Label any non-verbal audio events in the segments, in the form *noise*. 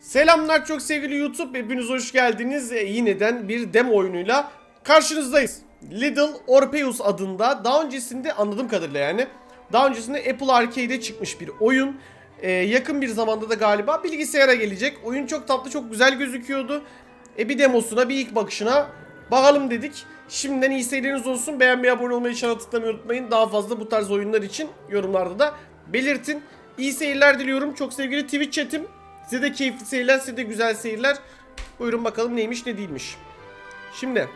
Selamlar çok sevgili YouTube. Hepiniz hoş geldiniz. Ee, Yineden bir demo oyunuyla karşınızdayız. Little Orpheus adında daha öncesinde anladığım kadarıyla yani daha öncesinde Apple Arcade'e çıkmış bir oyun. Ee, yakın bir zamanda da galiba bilgisayara gelecek. Oyun çok tatlı, çok güzel gözüküyordu. E bir demosuna, bir ilk bakışına bakalım dedik. Şimdiden iyi seyirleriniz olsun. Beğenmeyi, abone olmayı, çana tıklamayı unutmayın. Daha fazla bu tarz oyunlar için yorumlarda da belirtin. İyi seyirler diliyorum. Çok sevgili Twitch chatim. Size de keyifli seyirler, size de güzel seyirler. Buyurun bakalım neymiş ne değilmiş. Şimdi.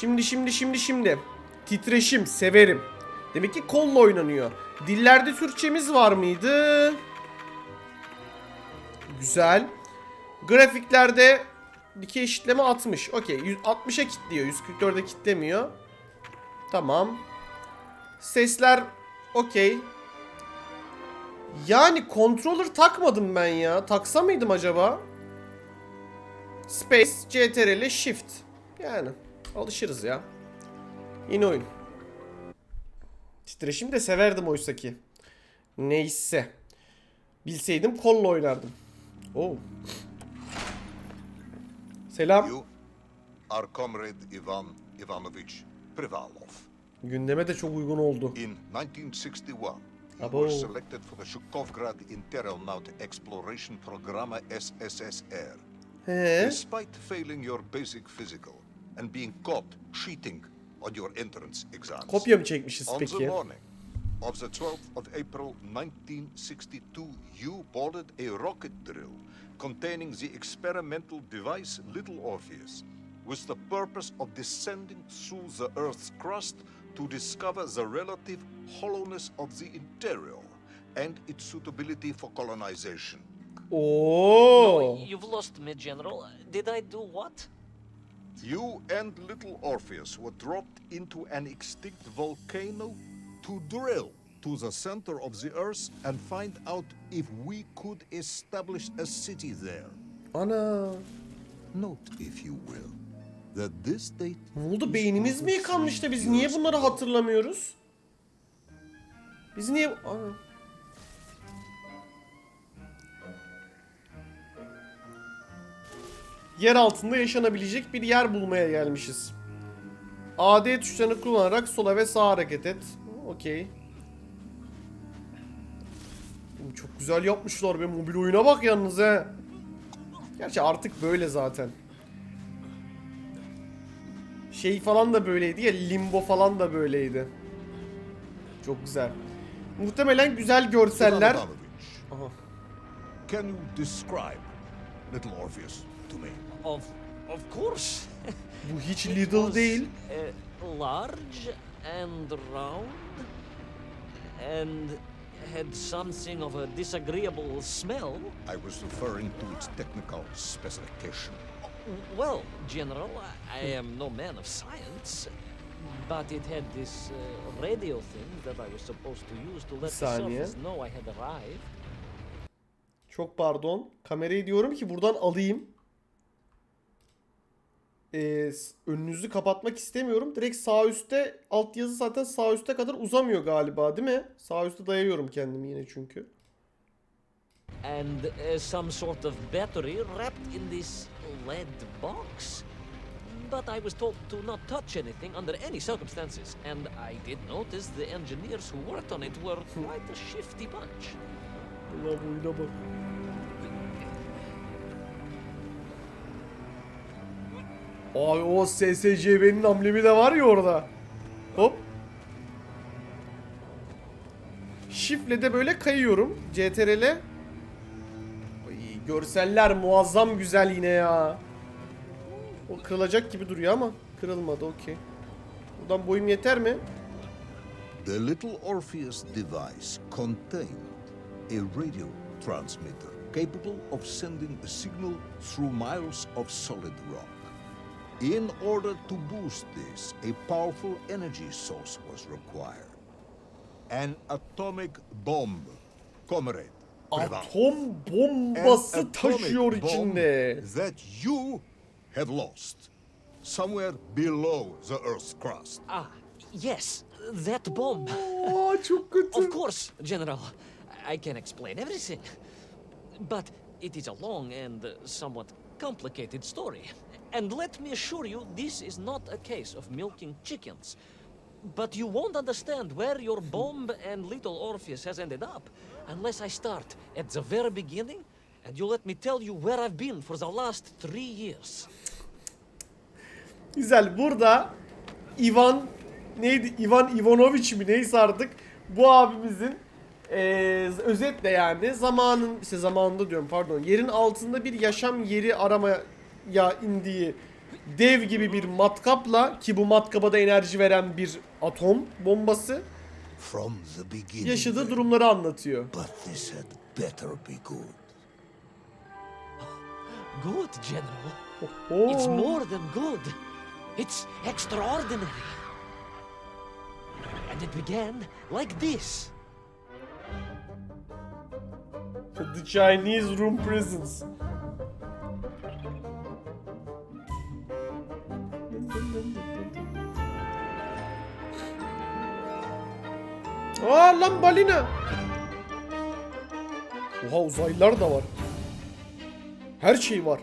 Şimdi şimdi şimdi şimdi. Titreşim severim. Demek ki kolla oynanıyor. Dillerde Türkçemiz var mıydı? Güzel. Grafiklerde dikey eşitleme 60. Okey. 60'a kilitliyor. 144'e kilitlemiyor. Tamam. Sesler okey. Yani controller takmadım ben ya. Taksa mıydım acaba? Space, CTRL, Shift. Yani alışırız ya. Yeni oyun. Titreşim de severdim oysa ki. Neyse. Bilseydim kolla oynardım. Oo. Selam. You are comrade Ivan Ivanovich Privalov. Gündeme de çok uygun oldu. In 1961, Abo. were selected for the Shukovgrad Interonaut Exploration Program SSSR. Despite failing your basic physical and being caught cheating on your entrance exams. Kopya mı çekmişiz On the morning of the 12th of April 1962, you boarded a rocket drill containing the experimental device Little Orpheus with the purpose of descending through the Earth's crust to discover the relative hollowness of the interior and its suitability for colonization. Oh. Oo. You've lost me, General. Did I do what? You and Little Orpheus were dropped into an extinct volcano to drill to the center of the Earth and find out if we could establish a city there. Ana. Note, if you will, oldu beynimiz mi yıkanmış da biz niye bunları hatırlamıyoruz? Biz niye... Ana. Yer altında yaşanabilecek bir yer bulmaya gelmişiz. AD tuşlarını kullanarak sola ve sağa hareket et. Okey. Çok güzel yapmışlar be mobil oyuna bak yalnız he. Gerçi artık böyle zaten. Şey falan da böyleydi ya Limbo falan da böyleydi. Çok güzel. Muhtemelen güzel görseller. Aha. can you describe Little Orpheus to me? Of, of course. Bu hiç was, değil. uh, large and round, and had something of a disagreeable smell. I was referring to its technical specification. Well, General, I am no man of science, but it had this uh, radio thing that I was supposed to use to let the saniye. surface know I had arrived. Çok pardon. Kamerayı diyorum ki buradan alayım. Ee, önünüzü kapatmak istemiyorum. Direkt sağ üstte altyazı zaten sağ üste kadar uzamıyor galiba değil mi? Sağ üstte dayıyorum kendimi yine çünkü. and uh, some sort of battery wrapped in this lead box. But I was told to not touch anything under any circumstances, and I did notice the engineers who worked on it were quite a shifty bunch. Allah boyuna bak. Abi o SSCB'nin amblemi de var ya orada. Hop. Shift'le de böyle kayıyorum. CTRL. Görseller muazzam güzel yine ya. O kırılacak gibi duruyor ama kırılmadı okey. Buradan boyum yeter mi? The Little Orpheus device contained a radio transmitter capable of sending a signal through miles of solid rock. In order to boost this, a powerful energy source was required. An atomic bomb, comrade. Privat. Atom An bombası atomic taşıyor bomb içinde. That you have lost somewhere below the Earth's crust. Ah, yes, that bomb. Aa çok kötü. Of course, General. I can explain everything. But it is a long and uh, somewhat complicated story. And let me assure you, this is not a case of milking chickens. But you won't understand where your bomb and little Orpheus has ended up unless I start at the very beginning and you let me tell you where I've been for the last three years. Güzel. Burada Ivan neydi? Ivan Ivanoviç mi neyse artık bu abimizin eee, özetle yani zamanın işte zamanında diyorum pardon yerin altında bir yaşam yeri aramaya indiği dev gibi bir matkapla ki bu matkaba da enerji veren bir atom bombası. Yaşadığı durumları anlatıyor. But this had better be good. *laughs* Good, General. Oo. It's more than good. It's extraordinary. And it began like this. The Chinese Room Presence. Aa lan balina. Oha uzaylılar da var. Her şey var.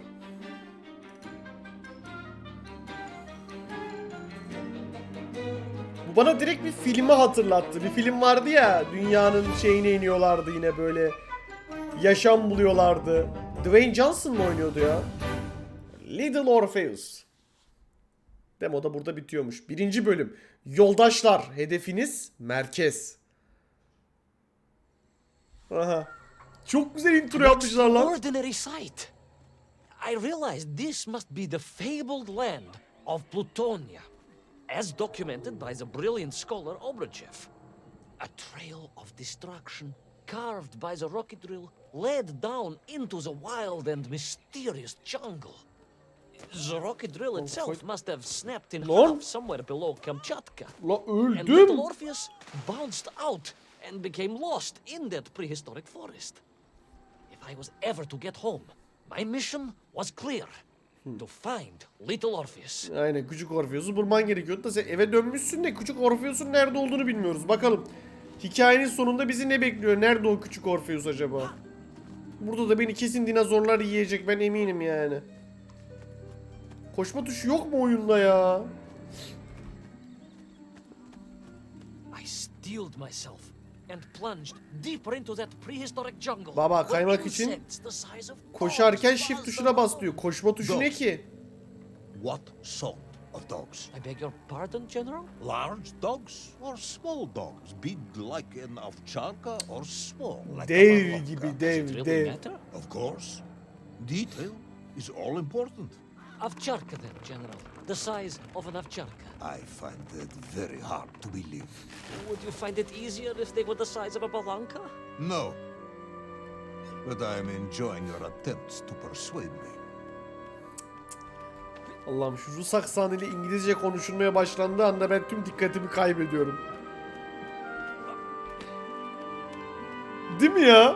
Bu bana direkt bir filmi hatırlattı. Bir film vardı ya, dünyanın şeyine iniyorlardı yine böyle yaşam buluyorlardı. Dwayne Johnson mı oynuyordu ya? Little Orpheus. Demo da burada bitiyormuş. Birinci bölüm. Yoldaşlar. Hedefiniz merkez. Aha. Çok güzel intro yapmışlar lan. Ordinary sight. I realized this must be the fabled land of Plutonia, as documented by the brilliant scholar Obruchev. A trail of destruction carved by the rocket drill led down into the wild and mysterious jungle. The rocket drill itself must have snapped in Lord? half somewhere below Kamchatka. La And little Orpheus bounced out and became lost in that prehistoric forest. If I was ever to get home, my mission was clear. To find little Orpheus. Aynen küçük Orpheus'u bulman gerekiyordu da sen eve dönmüşsün de küçük Orpheus'un nerede olduğunu bilmiyoruz. Bakalım hikayenin sonunda bizi ne bekliyor? Nerede o küçük Orpheus acaba? Burada da beni kesin dinozorlar yiyecek ben eminim yani. Koşma tuşu yok mu oyunda ya? I steeled myself and plunged deeper into that prehistoric jungle. Baba, kaymak için Koşarken shift tuşuna bas diyor. Koşma tuşu ne ki? What sort of dogs? I beg your pardon, General? Large dogs or small dogs? Big like an ovcharka or small like a Dev Malovka? gibi dev really dev. matter? Of course. Detail is all important. Avcharka then, General. The size of an avcharka. I find that very hard to believe. Would you find it easier if they were the size of a balanka? No. But I am enjoying your attempts to persuade me. Allah'ım şu Rus aksanıyla İngilizce konuşulmaya başlandığı anda ben tüm dikkatimi kaybediyorum. Değil mi ya?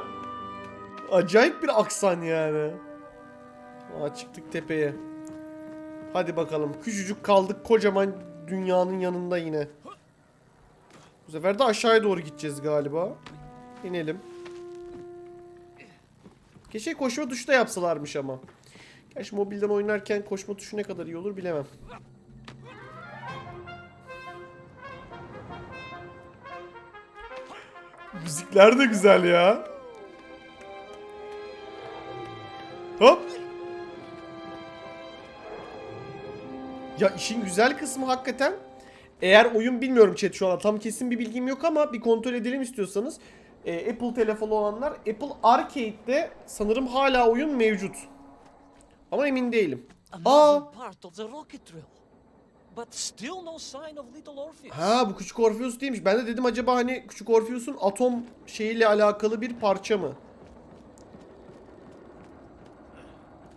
Acayip bir aksan yani. Aa, çıktık tepeye. Hadi bakalım. Küçücük kaldık kocaman dünyanın yanında yine. Bu sefer de aşağıya doğru gideceğiz galiba. İnelim. Keşke koşma tuşu da yapsalarmış ama. Gerçi mobilden oynarken koşma tuşu ne kadar iyi olur bilemem. Müzikler de güzel ya. Hop. Ya işin güzel kısmı hakikaten eğer oyun bilmiyorum chat şu an tam kesin bir bilgim yok ama bir kontrol edelim istiyorsanız e, Apple telefonu olanlar Apple Arcade'de sanırım hala oyun mevcut. Ama emin değilim. Aa, ha bu küçük Orpheus değilmiş. Ben de dedim acaba hani küçük Orpheus'un atom şeyiyle alakalı bir parça mı?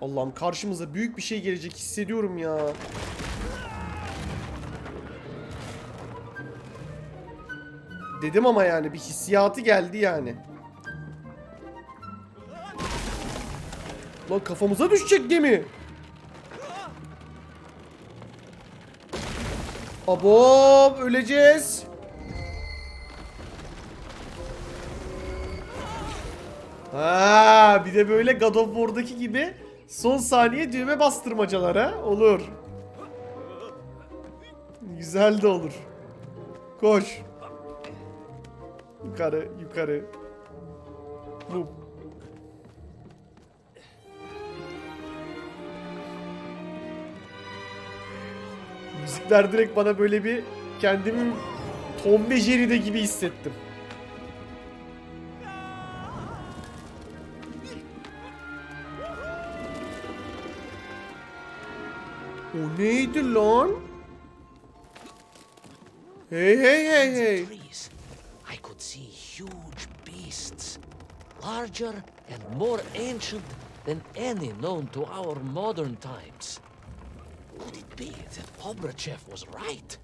Allah'ım karşımıza büyük bir şey gelecek hissediyorum ya. Dedim ama yani bir hissiyatı geldi yani. Lan kafamıza düşecek gemi. Abo öleceğiz. Ha, bir de böyle God of War'daki gibi son saniye düğme bastırmacalar ha. Olur. Güzel de olur. Koş. Yukarı, yukarı. Bu. Müzikler direkt bana böyle bir kendimi Tom ve Jerry'de gibi hissettim. O neydi lan? Hey hey hey hey. Larger and more ancient than any known to our modern times. Could it be that Obrachev was right?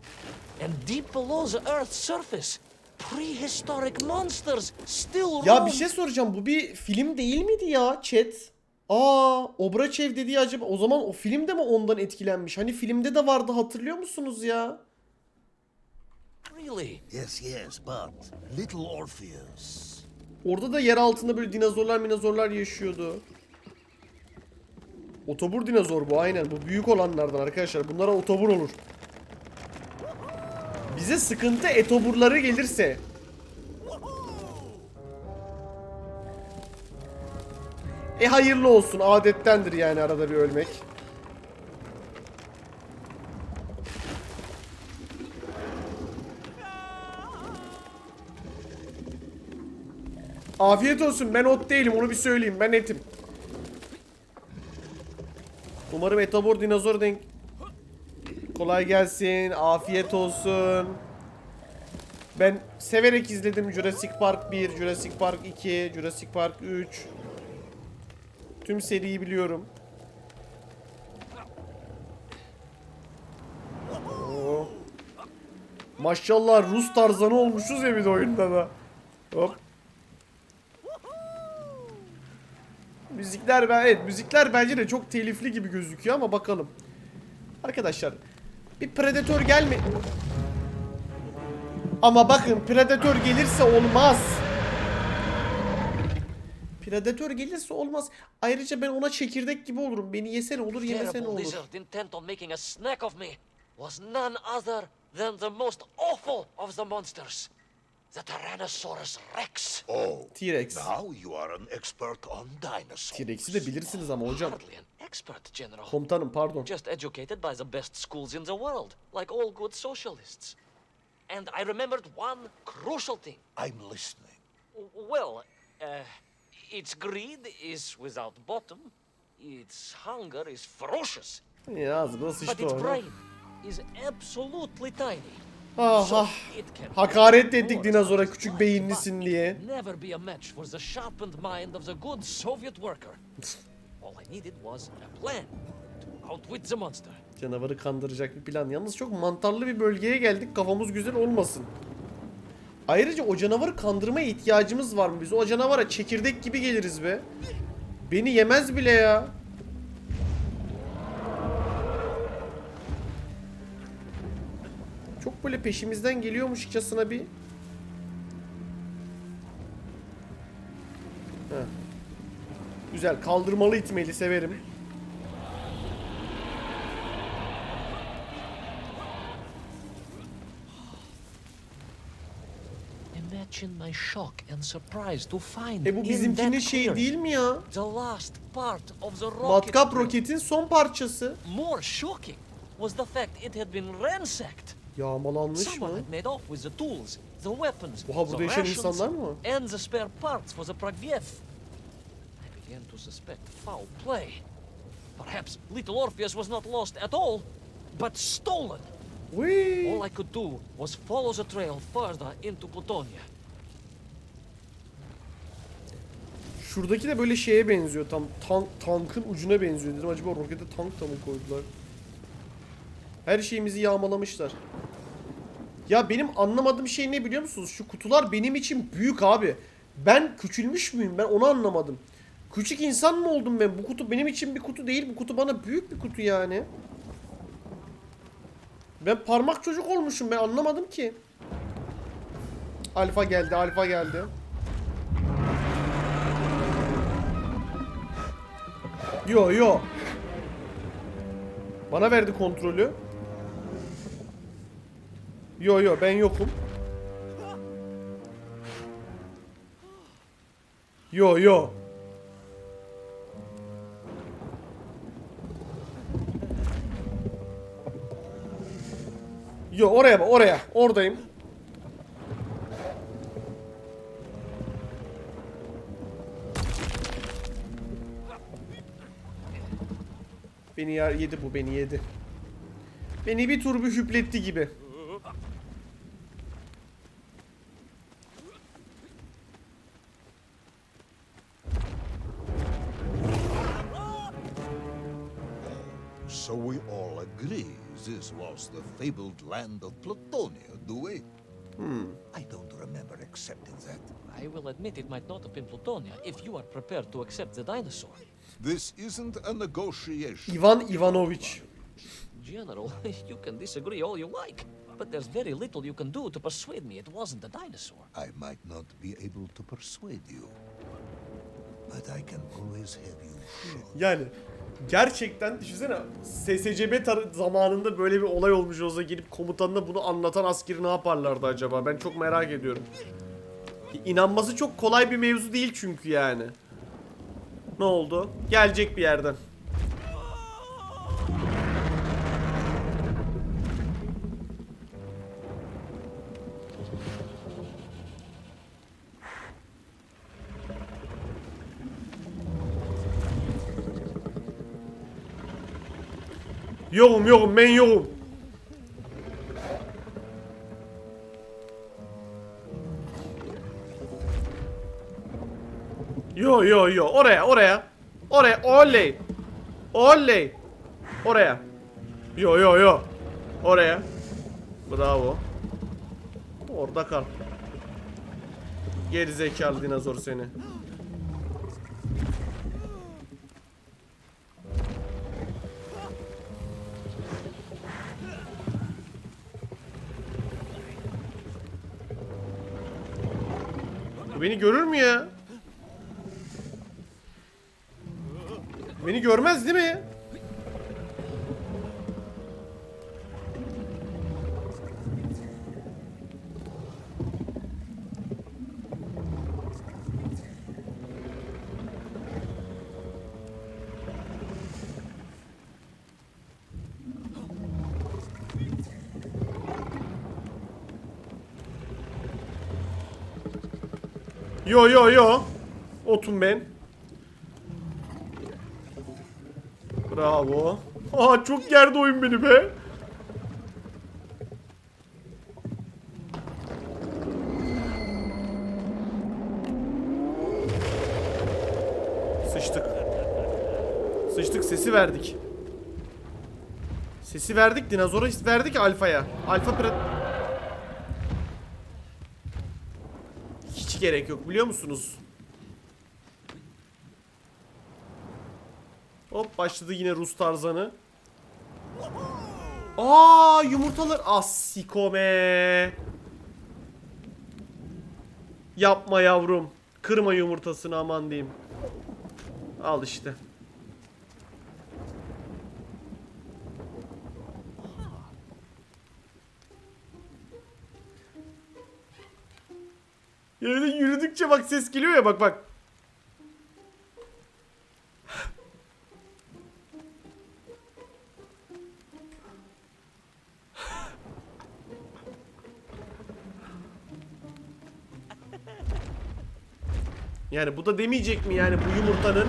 And deep below the Earth's surface, prehistoric monsters still Ya roam? bir şey soracağım. Bu bir film değil miydi ya chat? Aa, Obrachev dediği acaba o zaman o film de mi ondan etkilenmiş? Hani filmde de vardı hatırlıyor musunuz ya? Really? Yes, yes, but little Orpheus. Orada da yer altında böyle dinozorlar minozorlar yaşıyordu. Otobur dinozor bu aynen. Bu büyük olanlardan arkadaşlar. Bunlara otobur olur. Bize sıkıntı etoburları gelirse. E hayırlı olsun. Adettendir yani arada bir ölmek. Afiyet olsun. Ben ot değilim. Onu bir söyleyeyim. Ben etim. Umarım etobor dinozor denk. Kolay gelsin. Afiyet olsun. Ben severek izledim Jurassic Park 1, Jurassic Park 2, Jurassic Park 3. Tüm seriyi biliyorum. Oo. Maşallah Rus tarzanı olmuşuz ya bir de oyunda da. Hop. Müzikler ben evet müzikler bence de çok telifli gibi gözüküyor ama bakalım. Arkadaşlar bir predatör gelme. Ama bakın predatör gelirse olmaz. Predatör gelirse olmaz. Ayrıca ben ona çekirdek gibi olurum. Beni yesene olur yemesene olur. lizard intent on making a snack of me was none other than the most awful of the monsters, the Tyrannosaurus Rex. Oh, T-Rex. now you are an expert on dinosaurs. T-Rex'i de bilirsiniz ama hocam. Hardly an expert, General. Komutanım pardon. Just educated by the best schools in the world, like all good socialists. And I remembered one crucial thing. I'm listening. Well, uh, its greed is without bottom, its hunger is ferocious, Ya ağzına but its brain is absolutely tiny. Ah ah. can Hakaret ettik dinozora küçük beyinlisin diye. Canavarı kandıracak bir plan. Yalnız çok mantarlı bir bölgeye geldik. Kafamız güzel olmasın. Ayrıca o canavarı kandırmaya ihtiyacımız var mı? Biz o canavara çekirdek gibi geliriz be. Beni yemez bile ya. Böyle peşimizden geliyormuşçasına bir... Heh. Güzel kaldırmalı itmeli severim. Imagine my shock and surprise to find E bu in bizimkinin şey değil mi ya? the last part of the rocket. Matkap roketin son parçası. More shocking was the fact it had been ransacked. Yağmalanmış mı? Oha, burada yaşayan insanlar mı and the spare parts for the Pragviev. I began to suspect foul play. Perhaps little Orpheus was not lost at all, but stolen. Vıy. All I could do was follow the trail further into Plutonia. Şuradaki de böyle şeye benziyor tam tank, tankın ucuna benziyor dedim acaba rokete tank da mı koydular? Her şeyimizi yağmalamışlar. Ya benim anlamadığım şey ne biliyor musunuz? Şu kutular benim için büyük abi. Ben küçülmüş müyüm? Ben onu anlamadım. Küçük insan mı oldum ben? Bu kutu benim için bir kutu değil. Bu kutu bana büyük bir kutu yani. Ben parmak çocuk olmuşum ben anlamadım ki. Alfa geldi, alfa geldi. Yo yo. Bana verdi kontrolü. Yo yo ben yokum. Yo yo. Yo oraya bak oraya. Oradayım. Beni yedi bu beni yedi. Beni bir tur bir hüpletti gibi. Land of Plutonia, do we? Hmm. I don't remember accepting that. I will admit it might not have been Plutonia if you are prepared to accept the dinosaur. This isn't a negotiation. Ivan Ivanovic. General, *laughs* you can disagree all you like, but there's very little you can do to persuade me it wasn't a dinosaur. I might not be able to persuade you, but I can always have you shown. Yani gerçekten düşünsene SSCB zamanında böyle bir olay olmuş olsa gelip komutanına bunu anlatan askeri ne yaparlardı acaba? Ben çok merak ediyorum. İnanması çok kolay bir mevzu değil çünkü yani. Ne oldu? Gelecek bir yerden. Yokum yokum ben yokum. Yo yo yo oraya oraya. Oraya oley. Oley. Oraya. Yo yo yo. Oraya. Bravo. Orada kal. Geri zekalı dinozor seni. Beni görür mü ya? Beni görmez değil mi? Yo yo yo. Otum ben. Bravo. Aa çok gerdi oyun beni be. Sıçtık. Sıçtık sesi verdik. Sesi verdik dinozora verdik alfaya. Alfa pre... Gerek yok biliyor musunuz? Hop başladı yine Rus tarzanı. Aa yumurtalar asikome. Yapma yavrum. Kırma yumurtasını aman diyeyim. Al işte. Yerde yürüdükçe bak ses geliyor ya bak bak. Yani bu da demeyecek mi yani bu yumurtanın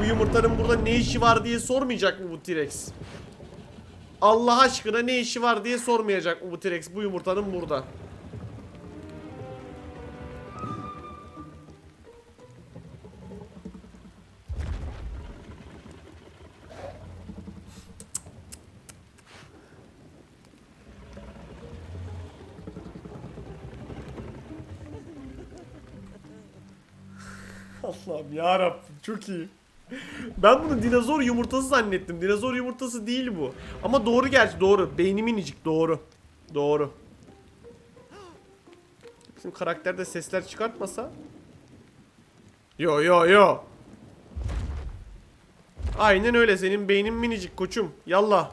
bu yumurtanın burada ne işi var diye sormayacak mı bu T-Rex? Allah aşkına ne işi var diye sormayacak mı bu T-Rex bu yumurtanın burada? *laughs* Allah'ım ya Rabbim çok iyi. Ben bunu dinozor yumurtası zannettim. Dinozor yumurtası değil bu. Ama doğru gerçi doğru. Beyni minicik doğru. Doğru. Bizim karakter de sesler çıkartmasa. Yo yo yo. Aynen öyle senin beynin minicik koçum. Yallah.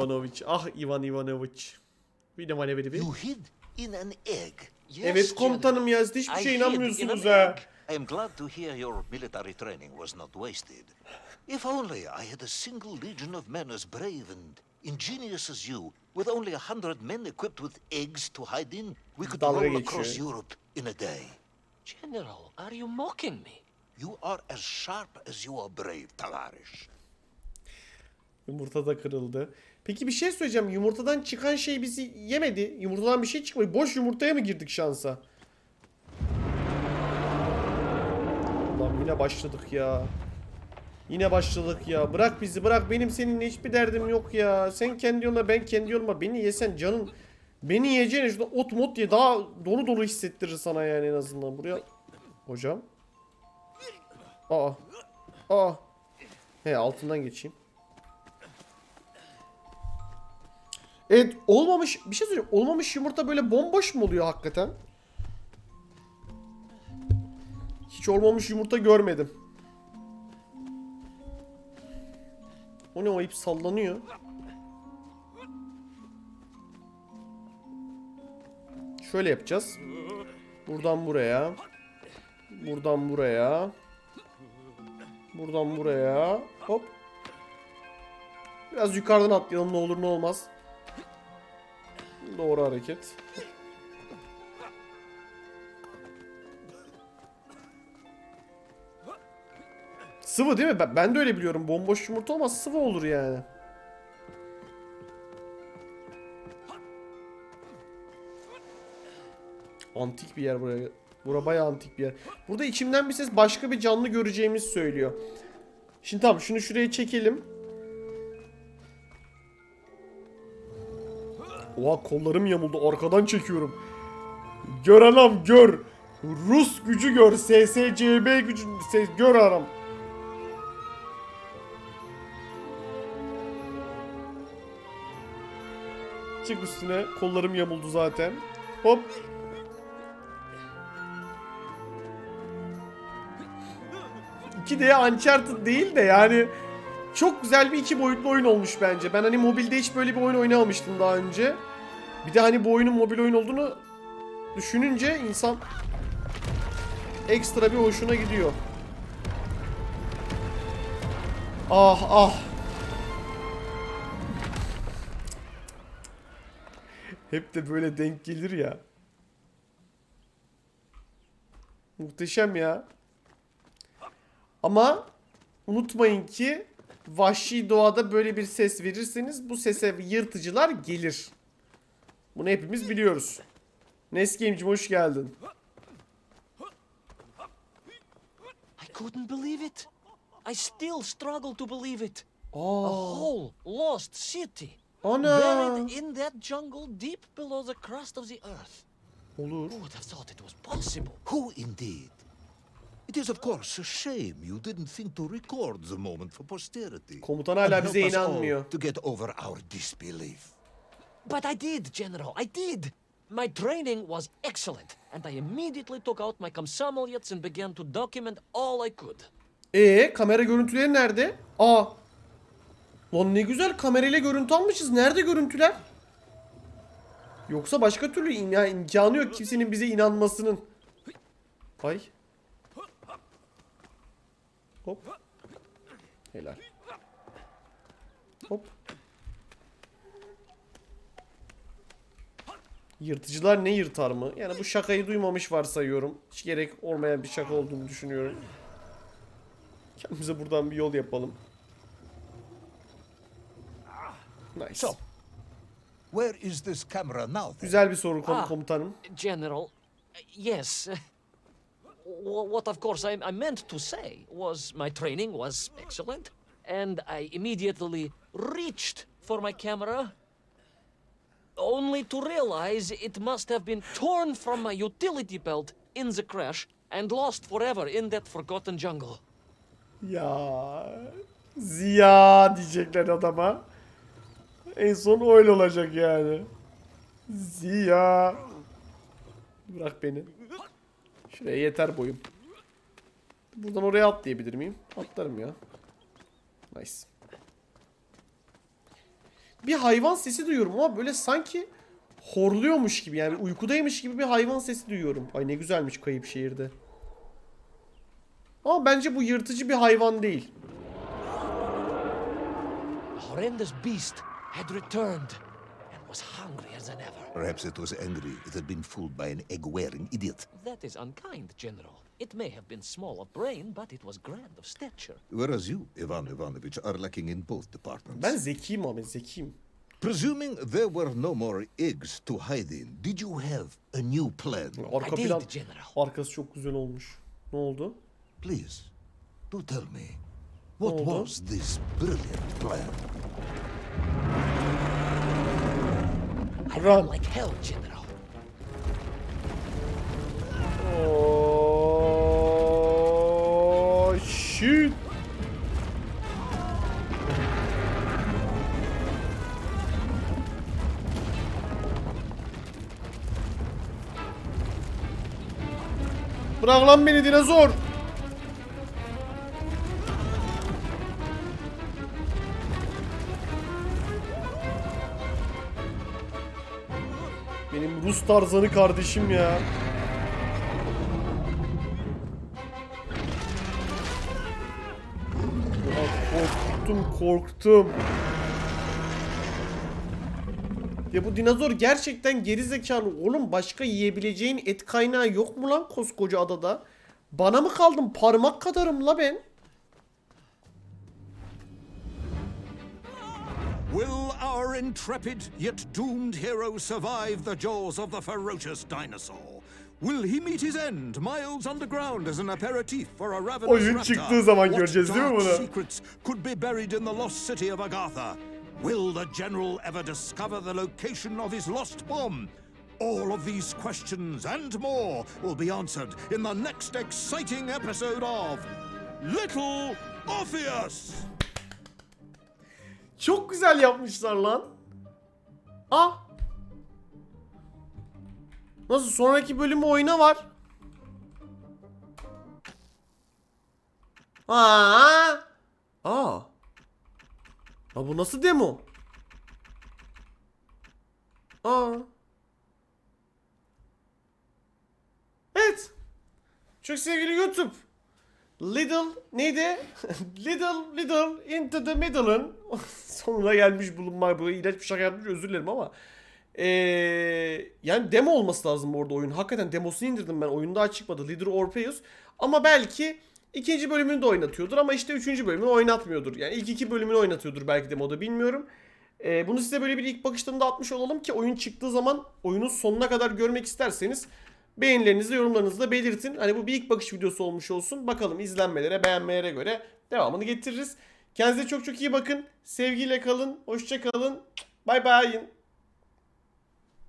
Ivan Ivanoviç. Ah Ivan bir. You hid in an egg. Yes, Evet komutanım ya siz hiçbir şey inanmıyorsunuz ha. I am glad to hear your military training was not wasted. If only I had a single legion of men as brave and ingenious as you, with only a hundred men equipped with eggs to hide in, we could Dalga roll geçiyor. across Europe in a day. General, are you mocking me? You are as sharp as you are brave, Tavarish. Yumurta da kırıldı. Peki bir şey söyleyeceğim. Yumurtadan çıkan şey bizi yemedi. Yumurtadan bir şey çıkmadı. Boş yumurtaya mı girdik şansa? Lan yine başladık ya. Yine başladık ya. Bırak bizi bırak. Benim seninle hiçbir derdim yok ya. Sen kendi yoluna ben kendi yoluma. Beni yesen canın. Beni yiyeceğine şurada ot mot diye daha dolu dolu hissettirir sana yani en azından. Buraya. Hocam. Aa. Aa. He altından geçeyim. Evet olmamış bir şey söyleyeyim. Olmamış yumurta böyle bomboş mu oluyor hakikaten? Hiç olmamış yumurta görmedim. O ne o ip sallanıyor. Şöyle yapacağız. Buradan buraya. Buradan buraya. Buradan buraya. Hop. Biraz yukarıdan atlayalım ne olur ne olmaz. Doğru hareket. Sıvı değil mi? Ben, de öyle biliyorum. Bomboş yumurta olmaz sıvı olur yani. Antik bir yer buraya. Bura bayağı antik bir yer. Burada içimden bir ses başka bir canlı göreceğimizi söylüyor. Şimdi tamam şunu şuraya çekelim. Oha kollarım yamuldu arkadan çekiyorum. Gör anam gör. Rus gücü gör. SSCB gücü ses, gör anam. Çık üstüne. Kollarım yamuldu zaten. Hop. İki de Uncharted değil de yani çok güzel bir iki boyutlu oyun olmuş bence. Ben hani mobilde hiç böyle bir oyun oynamamıştım daha önce. Bir de hani bu oyunun mobil oyun olduğunu düşününce insan ekstra bir hoşuna gidiyor. Ah ah. Hep de böyle denk gelir ya. Muhteşem ya. Ama unutmayın ki vahşi doğada böyle bir ses verirseniz bu sese yırtıcılar gelir. Bunu hepimiz biliyoruz. Nesgame'cim hoş geldin. I couldn't believe it. I still struggle to believe it. A Aa, whole lost city. ana. Buried in that jungle deep below the crust of the earth. Olur. Who would have thought it was possible? Who indeed? It is of course a shame you didn't think to record the moment for posterity. Komutan hala bize inanmıyor. To get over our disbelief. But I did, General, I did. My training was excellent, and I immediately took out my comsomolets and began to document all I could. Ee, kamera görüntüleri nerede? Aa. Lan ne güzel kamerayla görüntü almışız. Nerede görüntüler? Yoksa başka türlü in- ya imkanı yok kimsenin bize inanmasının. Ay. Hop. Helal. Hop. Yırtıcılar ne yırtar mı? Yani bu şakayı duymamış varsayıyorum. Hiç gerek olmayan bir şaka olduğunu düşünüyorum. Kendimize buradan bir yol yapalım. Nice. So, where is this camera now? Güzel bir soru kom- Ah. komutanım. General, uh, yes. *laughs* wh- What, of course, I, I meant to say was my training was excellent, and I immediately reached for my camera, only to realize it must have been torn from my utility belt in the crash and lost forever in that forgotten jungle. Ya Ziya diyecekler adama. En son öyle olacak yani. Ziya. Bırak beni. Şuraya yeter boyum. Buradan oraya atlayabilir miyim? Atlarım ya. Nice. Bir hayvan sesi duyuyorum ama böyle sanki horluyormuş gibi yani uykudaymış gibi bir hayvan sesi duyuyorum. Ay ne güzelmiş kayıp şehirde. Ama bence bu yırtıcı bir hayvan değil. Horrendous beast had returned and was hungrier than ever. Perhaps it was angry it had been fooled by an egg-wearing idiot. That is unkind, General. It may have been small of brain, but it was grand of stature. Whereas you, Ivan Ivanovich, are lacking in both departments. Ben zekiyim abi zekiyim. Presuming there were no more eggs to hide in, did you have a new plan? Arka I did, plan General. arkası çok güzel olmuş. Ne oldu? Please, do tell me, what oldu? was this brilliant plan? I Run. ran like hell, General. Oh shit. Bırak lan beni dinozor. Benim Rus tarzanı kardeşim ya. Korktum. Ya bu dinozor gerçekten geri zekalı. Oğlum başka yiyebileceğin et kaynağı yok mu lan koskoca adada? Bana mı kaldım? Parmak kadarım la ben. Will our intrepid yet doomed hero survive the jaws of the ferocious dinosaur? Will he meet his end miles underground as an aperitif for a ravenous Oyun çıktığı zaman What göreceğiz değil mi bunu? secrets could be buried in the lost city of Agatha? Will the general ever discover the location of his lost bomb? All of these questions and more will be answered in the next exciting episode of Little Orpheus! Çok güzel yapmışlar lan. Ah. Nasıl sonraki bölümü oyna var. Aa. Aa. Ha bu nasıl demo? Aa. Evet. Çok sevgili YouTube. Little neydi? *laughs* little little into the middle'ın *laughs* sonuna gelmiş bulunmak bu ilaç bir şaka yapmış özür dilerim ama ee, yani demo olması lazım orada oyun. Hakikaten demosunu indirdim ben. Oyun daha çıkmadı. Leader Orpheus. Ama belki ikinci bölümünü de oynatıyordur ama işte üçüncü bölümünü oynatmıyordur. Yani ilk iki bölümünü oynatıyordur belki demoda bilmiyorum. Ee, bunu size böyle bir ilk bakıştan da atmış olalım ki oyun çıktığı zaman oyunun sonuna kadar görmek isterseniz beğenilerinizi yorumlarınızı da belirtin. Hani bu bir ilk bakış videosu olmuş olsun. Bakalım izlenmelere beğenmelere göre devamını getiririz. Kendinize çok çok iyi bakın. Sevgiyle kalın. Hoşça kalın. Bay bay.